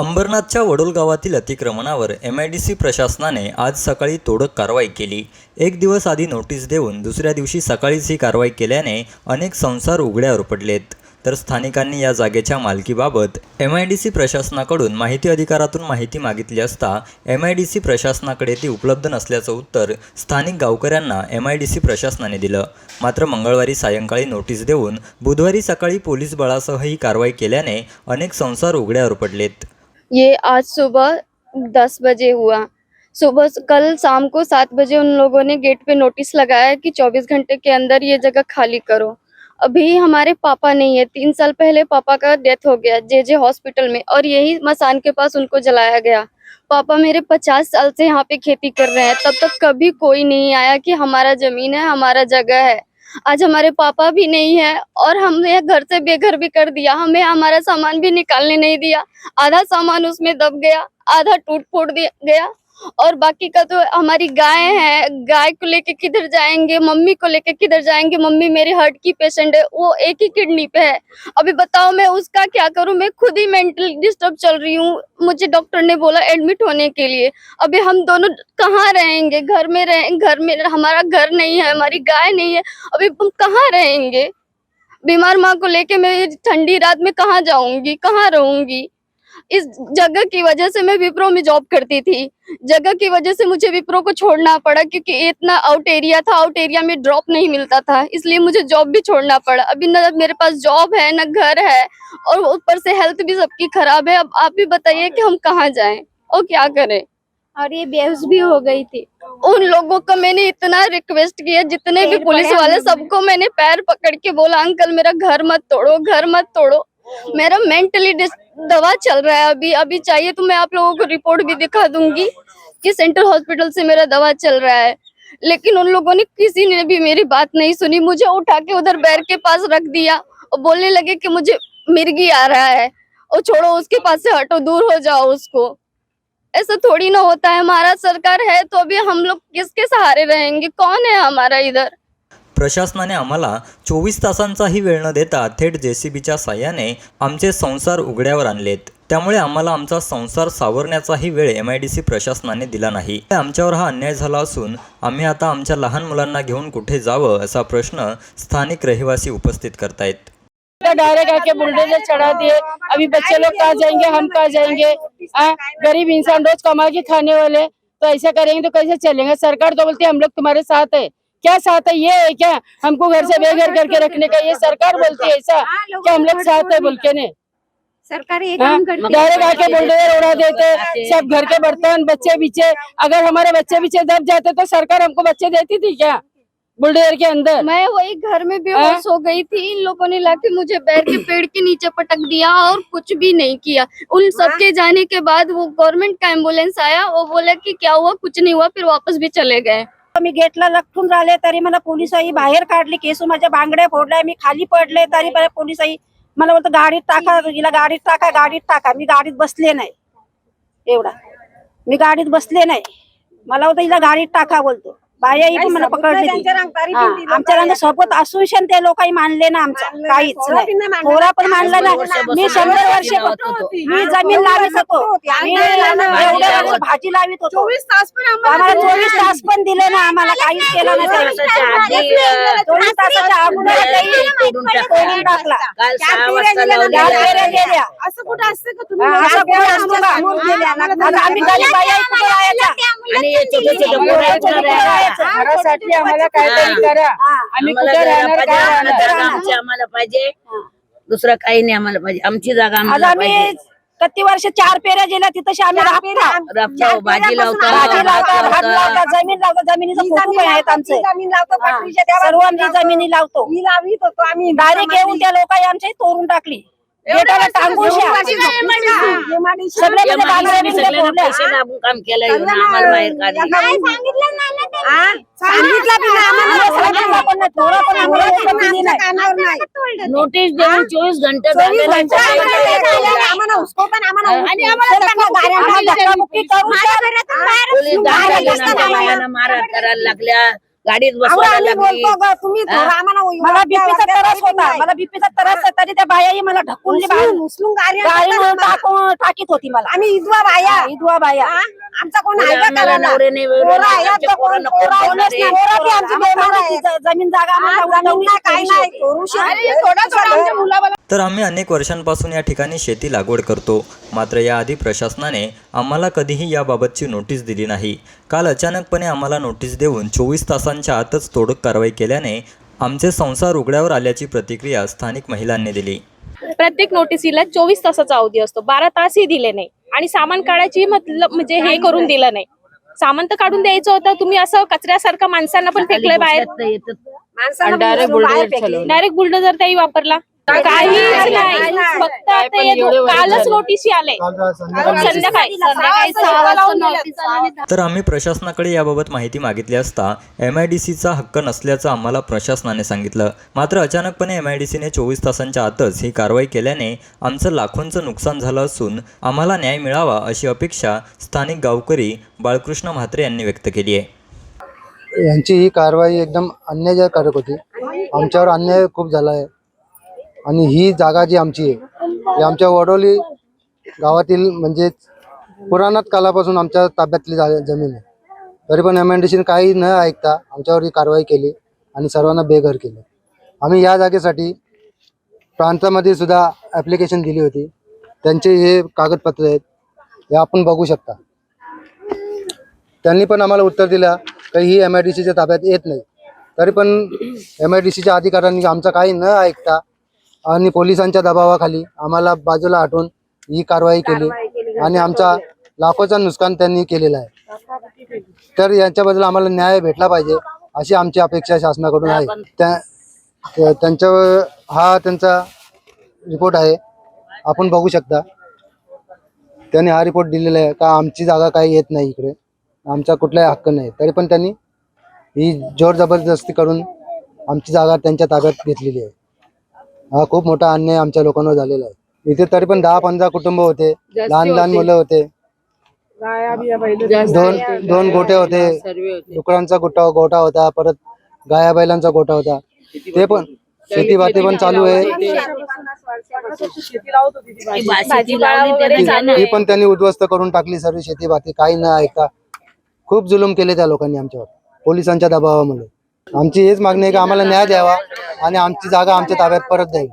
अंबरनाथच्या वडोल गावातील अतिक्रमणावर M I D C प्रशासनाने आज सकाळी तोडक कारवाई केली. एक दिवस आधी नोटीस देऊन दुसऱ्या दिवशी सकाळीच ही कारवाई केल्याने अनेक संसार उघड्यावर पडलेत. तर स्थानिकांनी या जागेच्या मालकीबाबत एम आय डी सी प्रशासनाकडून माहिती अधिकारातून माहिती मागितली असता एम आय डी सी प्रशासनाकडे ती उपलब्ध नसल्याचं उत्तर स्थानिक गावकऱ्यांना एम आय डी सी प्रशासनाने दिलं. मात्र मंगळवारी सायंकाळी नोटीस देऊन बुधवारी सकाळी पोलीस बळासह ही कारवाई केल्याने अनेक संसार उघड्यावर पडलेत. ये आज सुबह दस बजे हुआ। सुबह कल शाम को सात बजे उन लोगों ने गेट पे नोटिस लगाया कि 24 घंटे के अंदर ये जगह खाली करो। अभी हमारे पापा नहीं है। तीन साल पहले पापा का डेथ हो गया जे जे हॉस्पिटल में और यही मसान के पास उनको जलाया गया। पापा मेरे पचास साल से यहाँ पे खेती कर रहे हैं। तब तक कभी कोई नहीं आया कि हमारा ज़मीन है, हमारा जगह है। आज हमारे पापा भी नहीं है और हमने घर से बेघर भी कर दिया। हमें हमारा सामान भी निकालने नहीं दिया। आधा सामान उसमें दब गया आधा टूट फूट दिया- गया। और बाकी का तो हमारी गाय है, गाय को लेके किधर जाएँगे, मम्मी को लेके किधर जाएँगे, मम्मी मेरी हार्ट की पेशेंट है, वो एक ही किडनी पे है। अभी बताओ मैं उसका क्या करूँ? मैं खुद ही मेंटल डिस्टर्ब चल रही हूँ। मुझे डॉक्टर ने बोला एडमिट होने के लिए। अभी हम दोनों कहाँ रहेंगे? घर में रहे, घर में, हमारा घर नहीं है, हमारी गाय नहीं है। अभी हम कहाँ रहेंगे? बीमार माँ को लेके मैं ठंडी रात में कहाँ जाऊँगी? कहाँ रहूँगी? इस जगह की वजह से मैं विप्रो में जॉब करती थी। जगह की वजह से मुझे विप्रो को छोड़ना पड़ा क्योंकि इतना आउट एरिया था आउट एरिया में ड्रॉप नहीं मिलता था इसलिए मुझे जॉब भी छोड़ना पड़ा। अभी न मेरे पास जॉब है न घर है और ऊपर से हेल्थ भी सबकी खराब है। अब आप भी बताइए कि हम कहाँ जाए और क्या करें? और ये बेहोश भी हो गई थी। उन लोगों को मैंने इतना रिक्वेस्ट किया जितने भी पुलिस वाले सबको मैंने पैर पकड़ के बोला अंकल मेरा घर मत तोड़ो घर मत तोड़ो। मेरा मेंटली दवा चल रहा है अभी अभी चाहिए तो मैं आप लोगों को रिपोर्ट भी दिखा दूँगी कि सेंट्रल हॉस्पिटल से मेरा दवा चल रहा है। लेकिन उन लोगों ने, किसी ने भी मेरी बात नहीं सुनी। मुझे उठा के उधर बैर के पास रख दिया और बोलने लगे कि मुझे मिर्गी आ रहा है और छोड़ो, उसके पास से हटो, दूर हो जाओ उसको। ऐसा थोड़ी ना होता है। हमारा सरकार है तो अभी हम लोग किसके सहारे रहेंगे? कौन है हमारा इधर? प्रशासनाने आम्हाला चोवीस तासांचाही वेळ न देता थेट जे सी बीच्या साह्याने आमचे संसार उघड्यावर आणलेत. त्यामुळे आम्हाला आमचा संसार सावरण्याचाही वेळ एम आय डी सी प्रशासनाने दिला नाही. आमच्यावर हा अन्याय झाला असून आम्ही आता आमच्या लहान मुलांना घेऊन कुठे जावं असा प्रश्न स्थानिक रहिवासी उपस्थित करतायत. डायरेक्ट आके बुलडोजर चढ़ा दिए. अभी बच्चे लोग कहाँ जाएंगे? हम कहाँ जाएंगे? आ, गरीब इंसान रोज कमा के खाने वाले तो ऐसा करेंगे तो कैसे चलेंगे? सरकार तो बोलती है हम लोग तुम्हारे साथ है। क्या साथ है ये है क्या? हमको घर से बेघर करके रखने का ये सरकार बोलती है ऐसा क्या हम लोग साथ है बोल के ने सरकार ये हाँ, काम करती डायरेक्ट आके बुलडोजर उड़ा देते सब घर के बर्तन बच्चे बीचे अगर हमारे बच्चे बीचे दब जाते तो सरकार हमको बच्चे देती थी क्या? बुलडोजर के अंदर। मैं वही घर में बेहोश हो। गई थी इन लोगों ने लाके मुझे बैर के पेड़ के नीचे पटक दिया और कुछ भी नहीं किया। उन सबके जाने के बाद वो गवर्नमेंट का एंबुलेंस आया वो बोला कि क्या हुआ कुछ नहीं हुआ फिर वापस भी चले गए। मी गेटला लटकून राहिले तरी मला पोलिसाई बाहेर काढली केसू माझ्या बांगड्या फोडल्या मी खाली पडले तरी पोलिसाई मला बोलतो गाडीत टाका हिला गाडीत टाका गाडीत टाका. मी गाडीत बसले नाही. एवढा. मी गाडीत बसले नाही. मला होतं हिला गाडीत टाका बोलतो. बाया पण मला पकडली ती. हा, आमच्या रंग सोबत असून शन ते लोकांनी मानले ना आमचा काहीच नाही. थोडा पण मानला ना मी शंभर वर्ष मी जमीन लावित होतो. मी एवढ्या वर्ष भाजी लावित होतो. आम्हाला चोवीस तास पण दिले ना आम्हाला काहीच केलं नाही. त्यावेळेस. चोवीस तासाच्या अगोदर काही तोडून टाकला. काल सहा वाजता या लावलेला फेऱ्या गेल्या. असं कुठं असतं का तुम्ही हा, असं कुठं असतं का? आता आम्ही गरीब बाई आहे, कुठं राहायचा? आणि हे छोटे छोटे पोरं आहेत ना रे. घरासाठी आम्हाला काहीतरी करा. आम्ही कुठे राहणार काय आम्हाला राहणार? आमची आम्हाला पाहिजे. दुसरं काही नाही आम्हाला पाहिजे. आमची जागा आज आम्हाला आम्ही पाहिजे. किती वर्ष चार पेऱ्या गेल्या तिथं आम्ही राबतो. राबतो भाजी लावतो भाजी लावतो भात भात लावतो. लावतो. जमीन लावतो जमिनीचं फोटो पण आहेत आमचे. सर्व आम्ही जमिनी लावतो. डायरेक्ट येऊन त्या लोकांनी आमच्या तोडून टाकली. सगळे. पैसे दाबून काम केलं येऊन आम्हाला बाहेर काढले. नोटीस देऊन चोवीस घंटे पोलीस मारहाण करायला लागल्या. गाडीत अहो, बसवायला आम्ही लागली. बोलतो ग, तुम्ही हा? थोडं आम्हाला मला बीपीचा त्रास होता. मला बीपीचा त्रास आहे तरी त्या बायाही मला उचलून गाडी टाकून टाकीत होती मला. आम्ही इदवा बाया. इदवा बाया. आमचा कोण आहे का आम्हाला करायला? नवरे नाही, वेगळे पोरं नाही, आहेत आमचे तर पोरं कोण- नको पोरं बोलणारे. आहेच नाही. पोरं बी आमची बेमार आहे. ज- जमीन जागा आम्हाला जमीन नाही, काही नाही. तर आम्ही अनेक वर्षांपासून या ठिकाणी शेती लागवड करतो. मात्र याआधी प्रशासनाने आम्हाला कधीही याबाबतची नोटीस दिली नाही. काल अचानकपणे आम्हाला नोटीस देऊन चोवीस तासांच्या आतच तोडक कारवाई केल्याने आमचे संसार उघड्यावर आल्याची प्रतिक्रिया स्थानिक महिलांनी दिली. प्रत्येक नोटिसीला चोवीस तासाचा अवधी असतो. बारा तासही दिले नाही. आणि सामान काढायची मतलब म्हणजे हे करून दिलं नाही. सामान तर काढून द्यायचं होतं. तुम्ही असं कचऱ्यासारखं माणसांना पण फेकलंय बाहेर. डायरेक्ट बुलडोजर त्याही वापरला. नाही. फक्त आता येतो कालच झाले. नोटीस आले संध्याकाळी संध्याकाळी सहा वाजता notice आली. तर आम्ही प्रशासनाकडे याबाबत माहिती मागितली असता एम आय डी सीचा हक्क नसल्याचं आम्हाला प्रशासनाने सांगितलं. मात्र अचानकपणे एम आय डी सीने चोवीस तासांच्या आतच ही कारवाई केल्याने आमचं लाखोंचं नुकसान झालं असून आम्हाला न्याय मिळावा अशी अपेक्षा स्थानिक गावकरी बाळकृष्ण म्हात्रे यांनी व्यक्त केली आहे. यांची ही कारवाई एकदम अन्यायकारक होती. आमच्यावर अन्याय खूप झाला आहे. आणि ही जागा जी आमची आहे ही आमच्या वडोली गावातील म्हणजे पुराणात कालापासून आमच्या ताब्यातली जा जमीन आहे. तरी पण एम एन डी सीने काही न ऐकता आमच्यावर ही कारवाई केली आणि सर्वांना बेघर केलं. आम्ही या जागेसाठी प्रांतामध्ये सुद्धा ॲप्लिकेशन दिली होती. त्यांचे हे कागदपत्र आहेत हे आपण बघू शकता. त्यांनी पण आम्हाला उत्तर दिलं की ही एम आय डी सीच्या ताब्यात येत नाही. तरी पण एम आय डी सीच्या अधिकाऱ्यांनी आमचं काही न ऐकता आणि पोलिसांच्या दबावाखाली आम्हाला बाजूला हटवून ही कारवाई केली. आणि आमचा लाखोचा नुकसान त्यांनी केलेला आहे. तर यांच्याबद्दल आम्हाला न्याय भेटला पाहिजे अशी आमची अपेक्षा शासनाकडून आहे. त्या त्यांच्यावर हा त्यांचा रिपोर्ट आहे. आपण बघू शकता. त्यांनी हा रिपोर्ट दिलेला आहे का आमची जागा काही येत नाही इकडे. आमचा कुठलाही हक्क नाही. तरी पण त्यांनी ही जोर जबरदस्ती करून आमची जागा त्यांच्या ताब्यात घेतलेली आहे. हा खूप मोठा अन्याय आमच्या लोकांवर झालेला आहे. इथे तरी पण दहा पंधरा कुटुंब होते लहान लहान मुलं होते. दोन दोन गोटे होते. सर्वे होते. डुकरांचा गोटा गोटा होता परत गाया बैलांचा गोटा होता. ते पण शेती भाती पण चालू आहे. ती पण त्यांनी उद्ध्वस्त करून टाकली सर्व शेती भाती काही न ऐकता खूप जुलूम केले त्या लोकांनी आमच्यावर पोलिसांच्या दबावामुळे. आमची हेच मागणी आहे की आम्हाला न्याय द्यावा आणि आमची जागा आमच्या ताब्यात परत द्यावी